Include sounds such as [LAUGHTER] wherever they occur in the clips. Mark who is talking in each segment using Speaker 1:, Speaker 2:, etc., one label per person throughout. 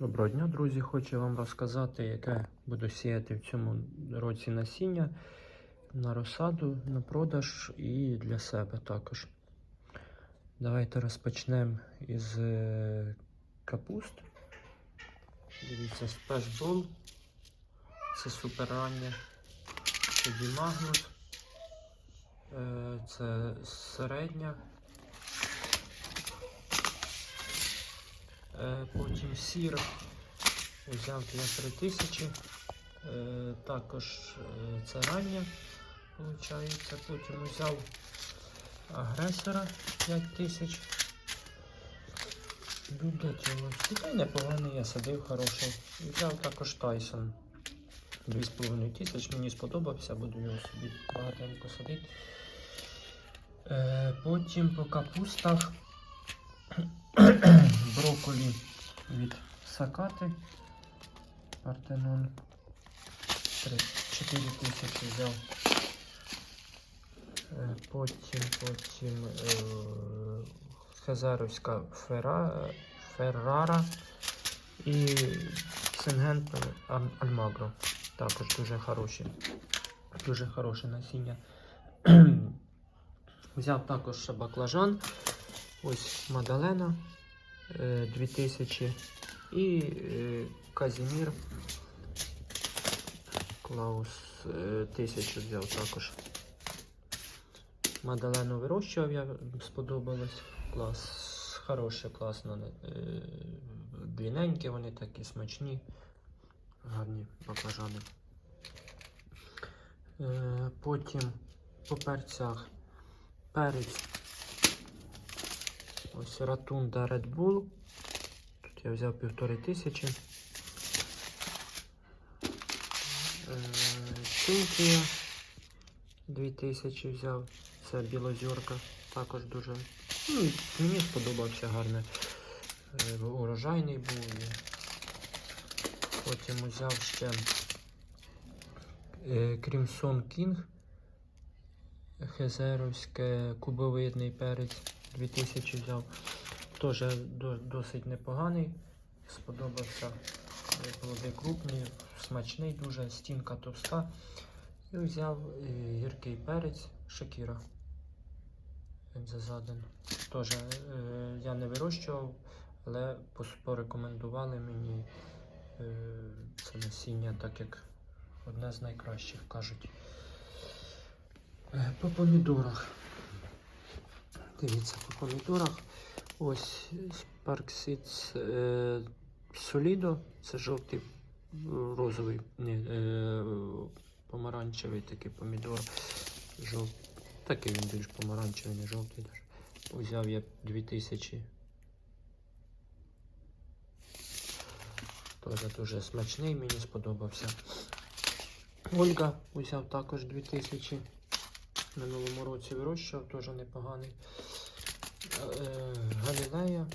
Speaker 1: Доброго дня, друзі! Хочу вам розказати, яке буду сіяти в цьому році насіння на розсаду, на продаж і для себе також. Давайте розпочнемо із е, капуст. Дивіться, спешбол. Це супер раннє. Тоді магнус. Е, Це середня. Потім сір взяв для 3000. Е, Також е, це рання, виходить. Потім взяв агресора 5000. Буде цього. Непоганий, я садив хороший. Взяв також Тайсон. 2500 мені сподобався, буду його собі багатенько садити. Е, Потім по капустах [COUGHS] брокколі від Сакати. Партенон 4 тисячі взяв. Е, Потім, потім е, Хезаровська Фера, Феррара і Сингента Ам- Альмагро. Також дуже хороші. Дуже хороше насіння. [CLEARS THROAT] Взяв також баклажан. Ось Мадалена е, 2000 і е, Казімір Клаус е, 1000 взяв також. Мадалену вирощував, я сподобалось. Клас, хороше, класно. е, Длинненькі вони такі смачні, гарні баклажани. Е, Потім по перцях перець Ось Ратунда Red Bull. Тут я взяв півтори тисячі. Цинкія 2000 взяв. Це білозірка. Також дуже. Ну, мені сподобався гарний. Е, Урожайний був. Потім взяв ще е, Crimson King. Хезеровське кубовидний перець 2000 взяв. Теж досить непоганий. Сподобався. Е, Плоди крупні, смачний, дуже стінка товста. І взяв е, гіркий перець Шакіра. Ензазаден. Теж е, я не вирощував, але порекомендували мені це насіння, так як одне з найкращих кажуть. По помідорах. Дивіться, по помідорах. Ось Spark е, Solido. Це жовтий, розовий, ні, е, помаранчевий такий помідор. Жов... Такий він більш помаранчевий, не жовтий даже. Взяв я 2000. Теж дуже смачний, мені сподобався. Ольга взяв також 2000. В минулому році вирощував, теж непоганий. Е, Галілея.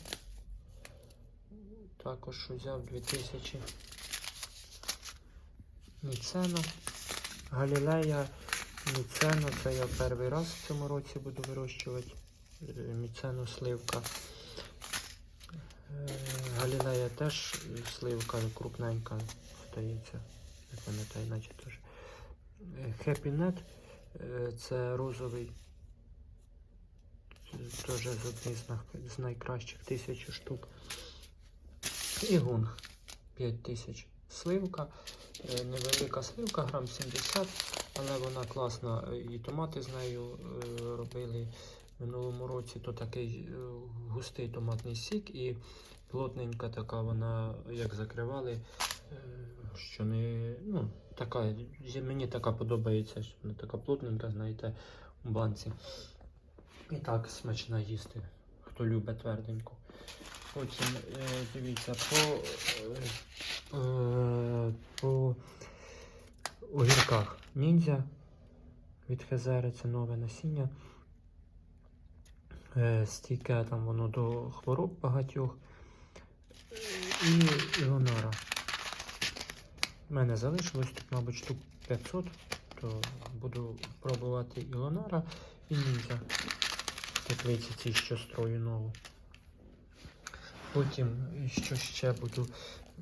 Speaker 1: Також взяв 2000. Міцена. Галілея, Міцено. Це я перший раз в цьому році буду вирощувати. Е, Міцену сливка. Е, Галілея теж сливка крупненька, здається. Не пам'ятаю, наче теж. Е, Це розовий. Теж з з найкращих тисячі штук. І гунг 5000. Сливка. Е, Невелика сливка, грам 70, але вона класна. І томати з нею е, робили в минулому році. То такий е, густий томатний сік і плотненька така вона, як закривали, що не. ну, така, мені така подобається, що вона така плотненька, знаєте, у банці. І так смачно їсти, хто любить тверденьку. Потім, е, дивіться, по, е, по огірках ніндзя від Хезери, це нове насіння. Е, стійке там воно до хвороб багатьох. І Іонара. У мене залишилось тут, мабуть, штук 500, то буду пробувати Ілонара і ніндзя. Теплиці ці, що строю нову. Потім що ще буду?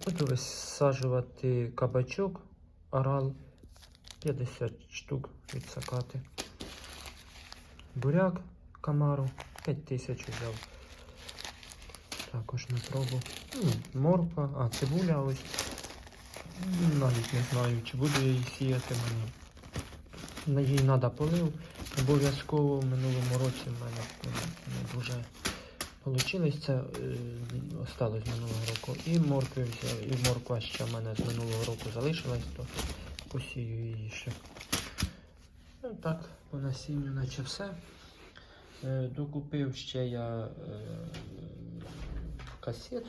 Speaker 1: Буду висаджувати кабачок, орал 50 штук відсакати. Буряк камару 5 тисяч взяв. Також на пробу. Ну, морква, а цибуля ось. Навіть не знаю, чи буду я її сіяти мені. Їй треба полив. Обов'язково в минулому році в мене не дуже вийшло. Це е, осталось минулого року. І моркви взяв, і морква ще в мене з минулого року залишилась, то посію її ще. Ну так, по насінню наче все. Е, Докупив ще я е, касет.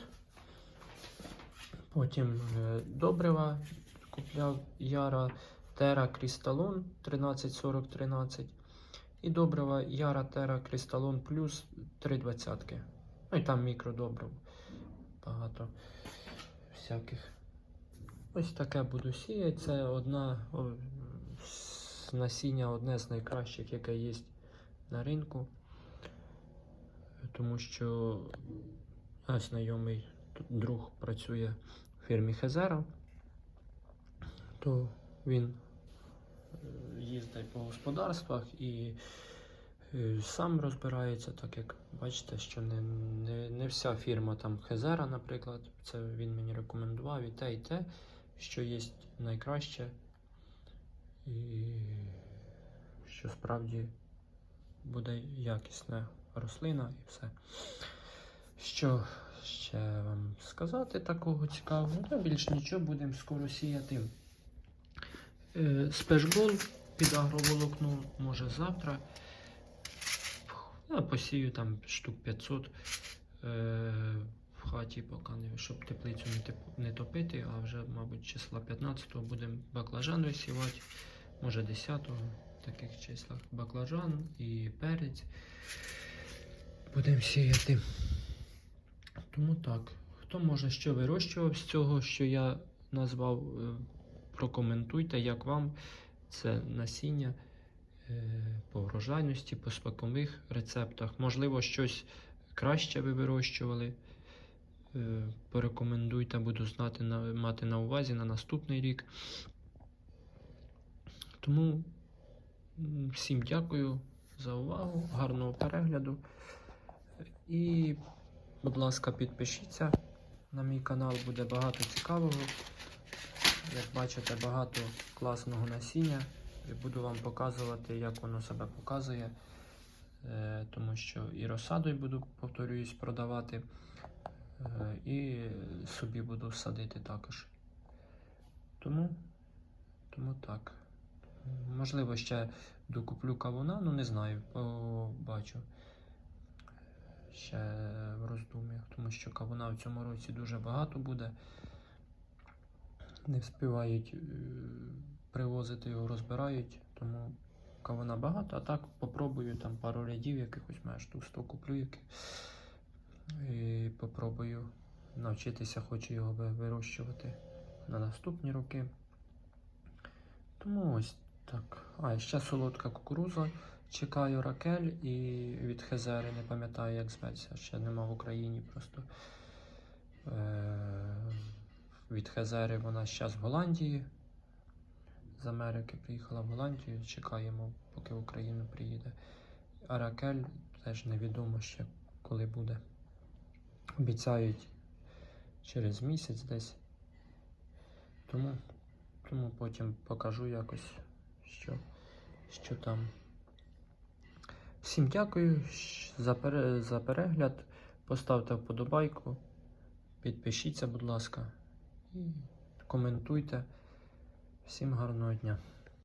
Speaker 1: Потім е, добрива купляв Яра Тера Крісталон 134013. І добрива Яра Тера Крісталон плюс 320. Ну і там мікродобрив. Багато всяких. Ось таке буду сіяти. Це одна о, насіння одне з найкращих, яке є на ринку. Тому що наш знайомий друг працює в фірмі Хезера, то він е, їздить по господарствах і е, сам розбирається, так як бачите, що не, не, не вся фірма там Хезера, наприклад, це він мені рекомендував і те, і те, що є найкраще, і що справді буде якісна рослина і все. Що ще вам сказати такого цікавого? Та більш нічого будемо скоро сіяти. Е, спешбол під агроволокно, може завтра. Я посію там штук 500 е, в хаті, поки щоб теплицю не, топити, а вже, мабуть, числа 15-го будемо баклажан висівати, може 10-го в таких числах баклажан і перець. Будемо сіяти. Тому так. Хто може що вирощував з цього, що я назвав, е, прокоментуйте, як вам це насіння е, по врожайності, по смакових рецептах. Можливо, щось краще ви вирощували. Е, Порекомендуйте, буду знати на, мати на увазі на наступний рік. Тому всім дякую за увагу, гарного перегляду. І, будь ласка, підпишіться на мій канал, буде багато цікавого. Як бачите, багато класного насіння. І буду вам показувати, як воно себе показує. Е, тому що і розсадою буду, повторююсь, продавати. Е, і собі буду садити також. Тому, тому так. Можливо, ще докуплю кавуна, ну не знаю, побачу ще в роздум'ях, тому що кавуна в цьому році дуже багато буде. Не вспівають е, привозити його, розбирають, тому кавуна багато, а так попробую там пару рядів якихось маю штук 100 куплю яких. І попробую навчитися, хочу його вирощувати на наступні роки. Тому ось так. А, ще солодка кукуруза. Чекаю Ракель і від Хезери, не пам'ятаю, як зветься, ще нема в Україні просто. Е- від Хезери вона зараз в Голландії. З Америки приїхала в Голландію, чекаємо, поки в Україну приїде. А Ракель теж невідомо ще коли буде. Обіцяють через місяць десь. Тому, тому потім покажу якось, що, що там. Всім дякую за, пере, за перегляд. Поставте вподобайку, підпишіться, будь ласка, коментуйте. Всім гарного дня.